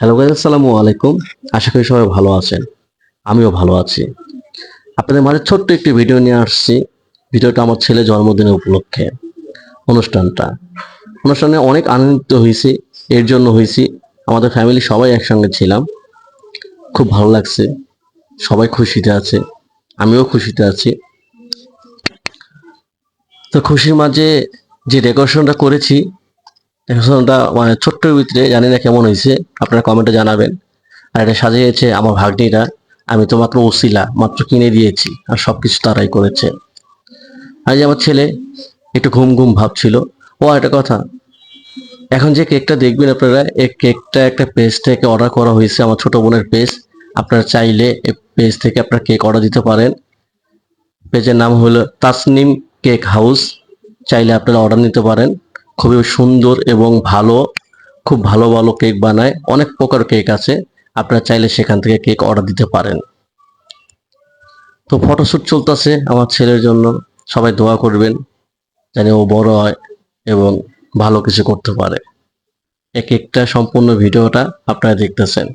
Hello guys আসসালামু আলাইকুম। আশা করি সবাই ভালো আছেন। আমিও ভালো আছি। আপনাদের মাঝে ছোট্ট একটি ভিডিও নিয়ে আসছি। ভিডিওটা আমার ছেলে জন্মদিনের উপলক্ষে। অনুষ্ঠানটা। অনুষ্ঠানে অনেক আনন্দিত হয়েছি। এর জন্য হয়েছি। আমাদের ফ্যামিলি সবাই একসঙ্গে ছিলাম। খুব ভালো লাগছে। সবাই খুশিতে আছে। আমিও খুশিতে আছি। তো খুশির মাঝে যে ডেকোরেশনটা করেছি ডেকোরেশনটা মানে ছোট্টের ভিতরে জানি না কেমন হয়েছে, আপনারা কমেন্টে জানাবেন। আর এটা সাজিয়েছে আমার ভাগ্নিরা আমি তো মাত্র ওসিলা, মাত্র কিনে দিয়েছি, আর সব কিছু তারাই করেছে। আর যে আমার ছেলে, একটু ঘুম ঘুম ভাবছিল ও একটা কথা, এখন যে কেকটা দেখবেন আপনারা, এই কেকটা একটা পেজ থেকে অর্ডার করা হয়েছে, আমার ছোট বোনের পেজ আপনারা চাইলে এই পেজ থেকে আপনারা কেক অর্ডার দিতে পারেন। পেজের নাম হলো তাসনিম কেক হাউস চাইলে আপনারা অর্ডার নিতে পারেন। খুবই সুন্দর এবং ভালো, খুব ভালো ভালো কেক বানায়। অনেক প্রকার কেক আছে। আপনারা চাইলে সেখান থেকে কেক অর্ডার দিতে পারেন। তো ফটোশ্যুট চলতেছে আমার ছেলের জন্য। সবাই দোয়া করবেন যেন ও বড় হয় এবং ভালো কিছু করতে পারে। এক একটা সম্পূর্ণ ভিডিওটা আপনারা দেখতেছেন।